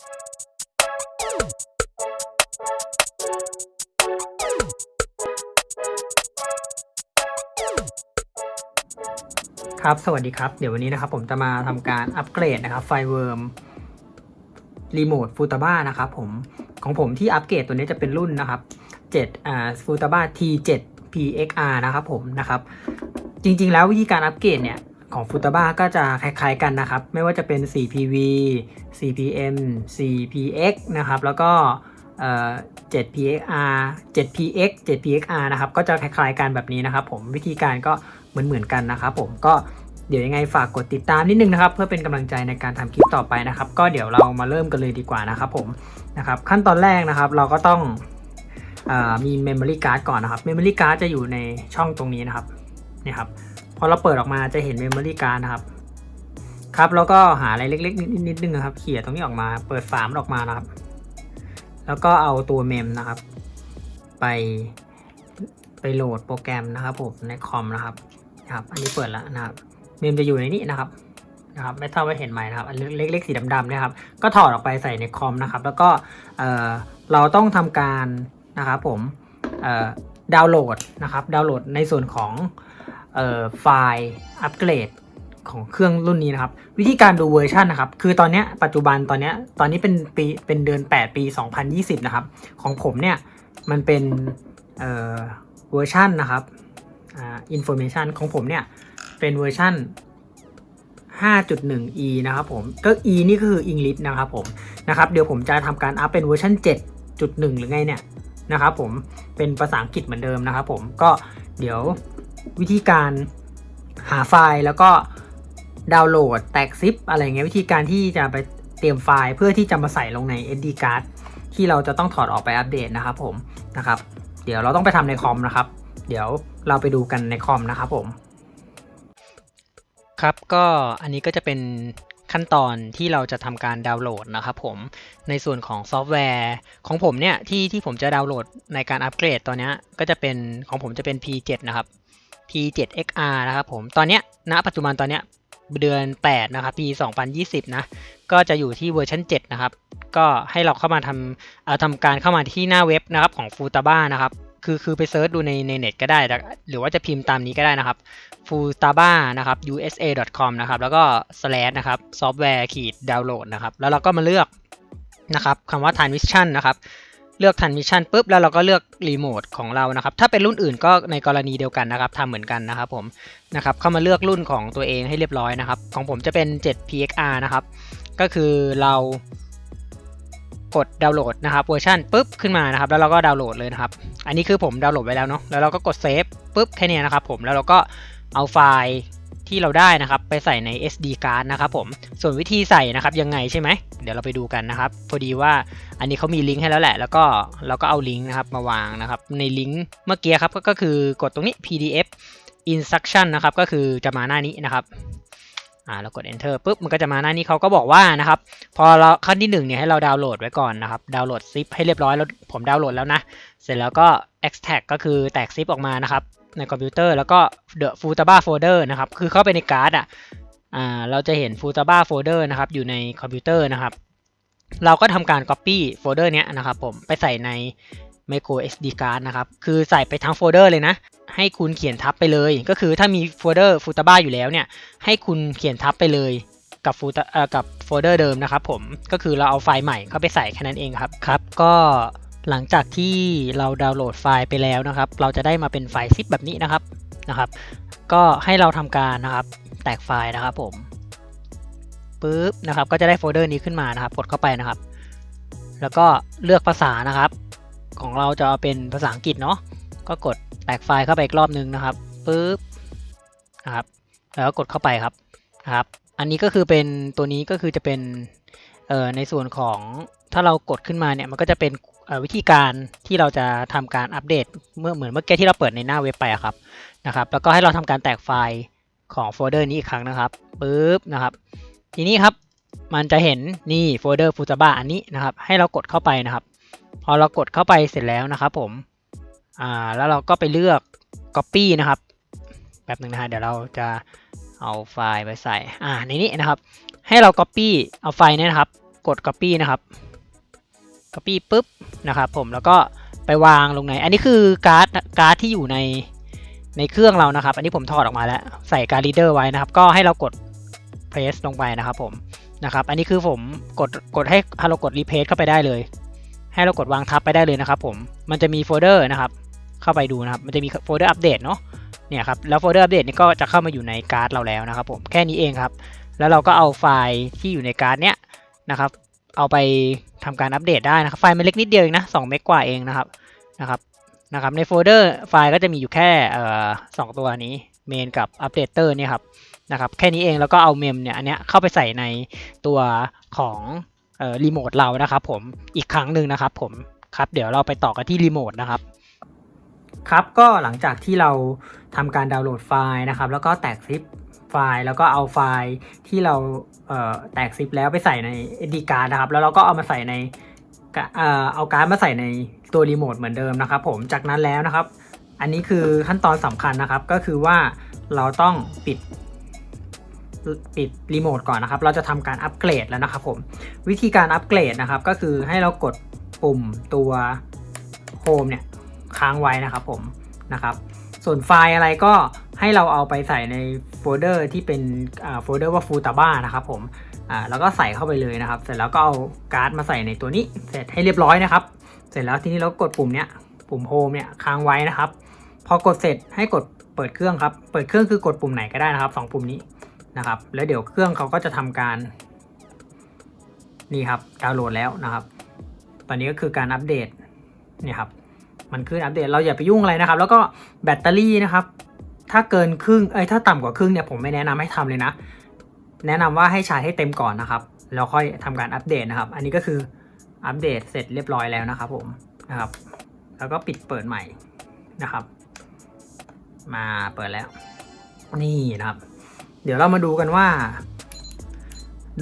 ครับ สวัสดีครับ เดี๋ยววันนี้นะครับผมจะมาทำการอัปเกรดนะครับไฟเวิร์มรีโมทฟูตาบ้านะครับผมของผมที่อัปเกรดตัวนี้จะเป็นรุ่นนะครับ7อ่าฟูตาบ้า T7 PXR นะครับผมนะครับ จริงๆแล้ววิธีการอัปเกรดเนี่ย ของฟูตาบ้าก็จะคล้ายๆกันนะครับ ไม่ว่าจะเป็น 4PV 4PM 4PX นะครับ แล้วก็ 7PXR 7PX 7PXR นะครับ ก็จะคล้ายๆกันแบบนี้นะครับ ผมวิธีการก็เหมือนๆกันนะครับ ผมก็เดี๋ยวยังไงฝากกดติดตามนิดนึงนะครับ เพื่อเป็นกำลังใจในการทำคลิปต่อไปนะครับ ก็เดี๋ยวเรามาเริ่มกันเลยดีกว่านะครับผมนะครับขั้นตอนแรกนะครับเราก็ต้องเออมี Memory Card ก่อนนะครับ Memory Card จะอยู่ในช่องตรงนี้นะครับ นี่ครับพอเราเปิดออกมาจะเห็น Memory Card นะครับครับแล้วก็หาอะไรเล็กๆ นิดนิดนึงครับเขี่ยตรงนี้ออกมา เปิดฝามออกมานะครับ แล้วก็เอาตัวเมมนะครับ ไปไปโหลดโปรแกรมนะครับผมในคอมนะครับนะครับ อันนี้เปิดแล้วนะครับ เมมจะอยู่ในนี้นะครับนะครับ ไม่ทราบว่าเห็นไหมนะครับอันเล็กๆสีดำๆเนะครับ ก็ถอดออกไปใส่ในคอมนะครับ แล้วก็เออเราต้องทำการนะครับผมเออดาวน์โหลดนะครับ ดาวน์โหลดในส่วนของ ไฟล์อัปเกรดของเครื่องรุ่นนี้นะครับ วิธีการดูเวอร์ชันนะครับ คือตอนนี้ปัจจุบันตอนนี้ตอนนี้เป็นปีเป็นเดือน 8 ปี 2020 นะครับ ของผมเนี่ย มันเป็นเวอร์ชันนะครับอ่าอินโฟเมชันของผมเนี่ย เป็นเวอร์ชัน 5.1e นะครับผม ก็ e นี่ก็คือ English นะครับผมนะครับเดี๋ยวผมจะทำการอัพเป็นเวอร์ชัน7.1 หรือไงเนี่ยนะครับผมเป็นภาษาอังกฤษเหมือนเดิมนะครับผมก็เดี๋ยว วิธีการหาไฟล์แล้วก็ดาวน์โหลดแตกซิปอะไรเงี้ยวิธีการที่จะไปเตรียมไฟล์เพื่อที่จะมาใส่ลงใน SD card ที่เราจะต้องถอดออกไปอัปเดตนะครับผมนะครับ เดี๋ยวเราต้องไปทำในคอมนะครับ เดี๋ยวเราไปดูกันในคอมนะครับผม ครับก็อันนี้ก็จะเป็นขั้นตอนที่เราจะทำการดาวน์โหลดนะครับผมในส่วนของซอฟต์แวร์ของผมเนี่ยที่ที่ผมจะดาวน์โหลดในการอัปเกรดตอนนี้ก็จะเป็นของผมจะเป็น P7 นะครับ P7XR นะครับผม ตอนเนี้ยณปัจจุบันตอนเนี้ยเดือน 8 นะครับ ปี 2020 นะ ก็จะอยู่ที่เวอร์ชัน7 นะครับ ก็ให้เราเข้ามาทำเอาทำการเข้ามาที่หน้าเว็บนะครับของ f u t a b a นะครับ คือคือไปเซิร์ชดูในในเน็ตก็ได้ หรือว่าจะพิมพ์ตามนี้ก็ได้นะครับ f u t a b a นะครับ usa.com นะครับ แล้วก็ slash นะครับ software ขีดดาวน์โหลดนะครับ แล้วเราก็มาเลือกนะครับคำว่า transmission นะครับ เลือก transmission ปุ๊บแล้วเราก็เลือกรีโมทของเรานะครับ ถ้าเป็นรุ่นอื่นก็ในกรณีเดียวกันนะครับทำเหมือนกันนะครับผมนะครับเข้ามาเลือกรุ่นของตัวเองให้เรียบร้อยนะครับ ของผมจะเป็น 7pxr นะครับ ก็คือเรากดดาวน์โหลดนะครับเวอร์ชันปุ๊บขึ้นมานะครับ แล้วเราก็ดาวน์โหลดเลยนะครับ อันนี้คือผมดาวน์โหลดไว้แล้วเนาะแล้วเราก็กดเซฟปุ๊บแค่นี้นะครับผมแล้วเราก็เอาไฟล์ ที่เราได้นะครับไปใส่ใน SD card นะครับผมส่วนวิธีใส่นะครับยังไงใช่ไหมเดี๋ยวเราไปดูกันนะครับพอดีว่าอันนี้เขามีลิงก์ให้แล้วแหละ แล้วก็เราก็เอาลิงก์นะครับมาวางนะครับในลิงก์เมื่อกี้ครับก็คือกดตรงนี้ PDF instruction นะครับก็คือจะมาหน้านี้นะครับ อ่าเรากด enter ปุ๊บมันก็จะมาหน้านี้เขาก็บอกว่านะครับพอเราขั้นที่หนึ่งเนี่ยให้เราดาวน์โหลดไว้ก่อนนะครับดาวน์โหลดซิปให้เรียบร้อยแล้วผมดาวน์โหลดแล้วนะ เสร็จแล้วก็ extract ก็คือแตกซิปออกมานะครับในคอมพิวเตอร์แล้วก็ the futaba folder นะครับคือเข้าไปในการ์ดอะอ่าเราจะเห็น futaba folder นะครับอยู่ในคอมพิวเตอร์นะครับเราก็ทำการ copy โฟลเดอร์เนี้ยนะครับผมไปใส่ใน micro SD card นะครับคือใส่ไปทั้งโฟลเดอร์เลยนะ ให้คุณเขียนทับไปเลย ก็คือถ้ามีโฟลเดอร์ futaba อยู่แล้วเนี่ย ให้คุณเขียนทับไปเลยกับฟูตเอ่อกับโฟลเดอร์เดิมนะครับผม ก็คือเราเอาไฟล์ใหม่เข้าไปใส่แค่นั้นเองครับ ครับ ก็หลังจากที่เราดาวน์โหลดไฟล์ไปแล้วนะครับ เราจะได้มาเป็นไฟล์ซิปแบบนี้นะครับ นะครับ ก็ให้เราทำการนะครับ แตกไฟล์นะครับผมปุ๊บนะครับ ก็จะได้โฟลเดอร์นี้ขึ้นมานะครับ กดเข้าไปนะครับ แล้วก็เลือกภาษานะครับ ของเราจะเอาเป็นภาษาอังกฤษเนาะ ก็กด แตกไฟล์เข้าไปอีกรอบนึงนะครับปุ๊บนะครับแล้วก็กดเข้าไปครับนะครับ อันนี้ก็คือเป็นตัวนี้ก็คือจะเป็นเอ่อในส่วนของถ้าเรากดขึ้นมาเนี่ยมันก็จะเป็นเอ่อวิธีการที่เราจะทำการอัปเดตเมื่อเหมือนเมื่อกี้ที่เราเปิดในหน้าเว็บไปอะครับนะครับ แล้วก็ให้เราทำการแตกไฟล์ของโฟลเดอร์นี้อีกครั้งนะครับปุ๊บนะครับ ทีนี้ครับมันจะเห็นนี่โฟลเดอร์ฟูตาบ้าอันนี้นะครับ ให้เรากดเข้าไปนะครับ พอเรากดเข้าไปเสร็จแล้วนะครับผม อ่าแล้วเราก็ไปเลือก Copy นะครับแบบหนึ่งนะฮะเดี๋ยวเราจะเอาไฟล์ไปใส่อ่าในนี้นะครับ ให้เรา Copy เอาไฟล์นี้นะครับ กด copy นะครับ copy ปุ๊บนะครับผมแล้วก็ไปวางลงใน อันนี้คือการ์ดการ์ดที่อยู่ในในเครื่องเรานะครับ อันนี้ผมถอดออกมาแล้วใส่การ์ด reader ไว้นะครับ ก็ให้เรากด paste ลงไปนะครับผมนะครับ อันนี้คือผมกดกดให้ให้เรากด replace เข้าไปได้เลย ให้เรากดวางทับไปได้เลยนะครับผมมันจะมีโฟลเดอร์นะครับ เข้าไปดูนะครับ มันจะมีโฟลเดอร์อัปเดตเนาะ เนี่ยครับ แล้วโฟลเดอร์อัปเดตนี่ก็จะเข้ามาอยู่ในการ์ดเราแล้วนะครับผม แค่นี้เองครับ แล้วเราก็เอาไฟล์ที่อยู่ในการ์ดเนี้ยนะครับ เอาไปทำการอัปเดตได้นะครับ ไฟล์มันเล็กนิดเดียวเองนะสองเมกกว่าเองนะครับ นะครับ นะครับ ในโฟลเดอร์ไฟล์ก็จะมีอยู่แค่เอ่อสองตัวนี้ เมนกับอัปเดตเตอร์เนี่ยครับ นะครับ แค่นี้เอง แล้วก็เอาเมมเนี่ย อันเนี้ยเข้าไปใส่ในตัวของเอ่อรีโมทเรานะครับผม อีกครั้งหนึ่งนะครับผม ครับ เดี๋ยวเราไปต่อกันที่รีโมทนะครับ ครับก็หลังจากที่เราทำการดาวน์โหลดไฟล์นะครับ แล้วก็แตกซิปไฟล์แล้วก็เอาไฟล์ที่เราเแตกซิปแล้วไปใส่ใน SD card นะครับ แล้วเราก็เอามาใส่ในเอ่อเอาการ์ดมาใส่ในตัวรีโมทเหมือนเดิมนะครับ ผมจากนั้นแล้วนะครับ อันนี้คือขั้นตอนสำคัญนะครับ ก็คือว่าเราต้องปิดปิดรีโมทก่อนนะครับ เราจะทำการอัปเกรดแล้วนะครับผมวิธีการอัปเกรดนะครับ ก็คือให้เรากดปุ่มตัวโฮมเนี่ย ค้างไว้นะครับผมนะครับ ส่วนไฟล์อะไรก็ให้เราเอาไปใส่ในโฟลเดอร์ที่เป็นโฟลเดอร์ว่าฟูตาบ้านะครับผมแล้วก็ใส่เข้าไปเลยนะครับ เสร็จแล้วก็เอาการ์ดมาใส่ในตัวนี้ เสร็จให้เรียบร้อยนะครับ เสร็จแล้วทีนี้เรากดปุ่มเนี้ยปุ่มโฮมเนี่ยค้างไว้นะครับ พอกดเสร็จให้กดเปิดเครื่องครับ เปิดเครื่องคือกดปุ่มไหนก็ได้นะครับสองปุ่มนี้นะครับ แล้วเดี๋ยวเครื่องเขาก็จะทำการนี่ครับดาวน์โหลดแล้วนะครับ ตอนนี้ก็คือการอัปเดตนี่ครับ มันขึ้นอัปเดตเราอย่าไปยุ่งอะไรนะครับ แล้วก็แบตเตอรี่นะครับ ถ้าเกินครึ่งเอ้ยถ้าต่ำกว่าครึ่งเนี่ยผมไม่แนะนำให้ทำเลยนะ แนะนำว่าให้ชาร์จให้เต็มก่อนนะครับแล้วค่อยทำการอัปเดตนะครับ อันนี้ก็คืออัปเดตเสร็จเรียบร้อยแล้วนะครับผมนะครับ แล้วก็ปิดเปิดใหม่นะครับ มาเปิดแล้ว นี่นะครับ เดี๋ยวเรามาดูกันว่า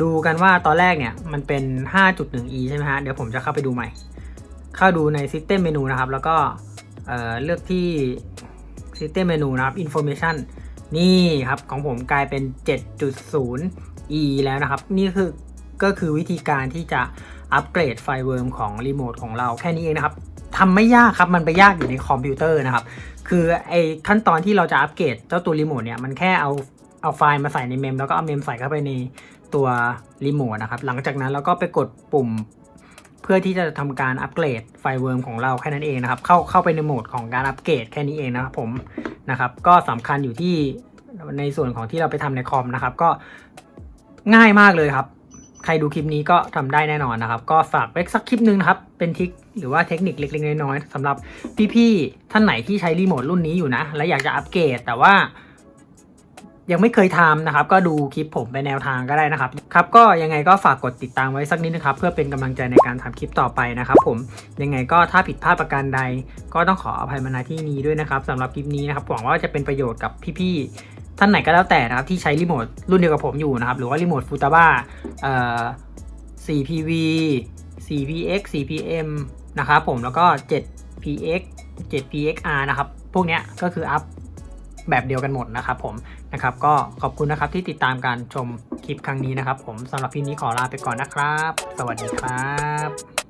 ดูกันว่าตอนแรกเนี่ยมันเป็น 5.1e ใช่ไหมฮะเดี๋ยวผมจะเข้าไปดูใหม่ เข้าดูใน System Menu นะครับ แล้วก็เเลือกที่ System Menu นะครับ Information นี่ครับของผมกลายเป็น 7.0e แล้วนะครับ นี่คือก็คือวิธีการที่จะอัปเกรดไฟเวิร์มของรีโมทของเราแค่นี้เองนะครับทำไม่ยากครับ มันไปยากอยู่ในคอมพิวเตอร์นะครับ คือไอ้ขั้นตอนที่เราจะอัปเกรดเจ้าตัวรีโมทเนี่ย มันแค่เอาเอาไฟล์มาใส่ในเมม แล้วก็เอาเมมใส่เข้าไปในตัวรีโมทนะครับ หลังจากนั้นเราก็ไปกดปุ่ม พื่อที่จะทำการอัปเกรดไฟเวิร์มของเราแค่นั้นเองนะครับ เข้าเข้าไปในโหมดของการอัปเกรดแค่นี้เองนะครับผมนะครับ ก็สำคัญอยู่ที่ในส่วนของที่เราไปทำในคอมนะครับ ก็ง่ายมากเลยครับ ใครดูคลิปนี้ก็ทำได้แน่นอนนะครับ ก็ฝากไว้สักคลิปหนึ่งนะครับ เป็นทิคหรือว่าเทคนิคเล็กๆน้อยๆสำหรับพี่ๆท่านไหนที่ใช้รีโมทรุ่นนี้อยู่นะ และอยากจะอัปเกรดแต่ว่า ยังไม่เคยทำนะครับ ก็ดูคลิปผมไปแนวทางก็ได้นะครับครับก็ยังไงก็ฝากกดติดตามไว้สักนิดนะครับ เพื่อเป็นกำลังใจในการทำคลิปต่อไปนะครับ ผมยังไงก็ถ้าผิดพลาดประการใด ก็ต้องขออภัยมาณที่นี้ด้วยนะครับสำหรับคลิปนี้นะครับหวังว่าจะเป็นประโยชน์กับพี่ๆท่านไหนก็แล้วแต่นะครับที่ใช้รีโมทรุ่นเดียวกับผมอยู่นะครับหรือว่ารีโมทฟูตาบ้าเอ่อ 4PV 4PX 4PM นะครับผมแล้วก็ 7PX 7PXR นะครับ พวกเนี้ยก็คืออัพแบบเดียวกันหมดนะครับผม นะครับ ก็ขอบคุณนะครับที่ติดตามการชมคลิปครั้งนี้นะครับ ผมสำหรับคลิปนี้ขอลาไปก่อนนะครับ สวัสดีครับ